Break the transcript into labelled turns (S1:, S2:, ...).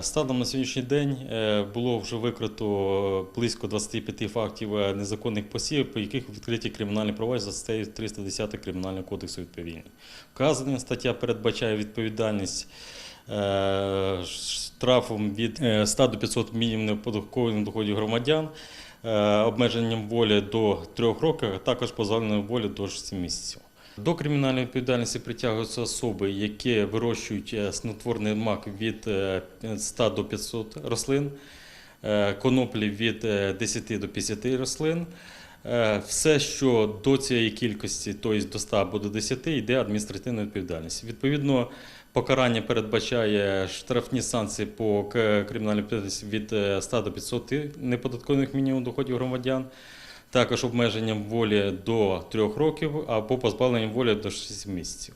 S1: Станом на сьогоднішній день е, було вже викрито близько 25 фактів е, незаконних посів, по яких відкриті кримінальні провадження за статтею 310 Кримінального кодексу відповідні. Вказана стаття передбачає відповідальність е, штрафом від е, 100 до 500 мінімумів податкових доходів громадян, е, обмеженням волі до 3 років, а також позбавленням волі до 6 місяців. До кримінальної відповідальності притягуються особи, які вирощують е, снотворний мак від е, 100 до 500 рослин, е, коноплі від е, 10 до 50 рослин. Е, Все, що до цієї кількості, тобто до 100 або до 10, йде адміністративна відповідальність. Відповідно, покарання передбачає штрафні санкції по кримінальній відповідальності від е, 100 до 500 неподаткових мінімум доходів громадян також обмеженням волі до 3 років або позбавленням волі до 6 місяців.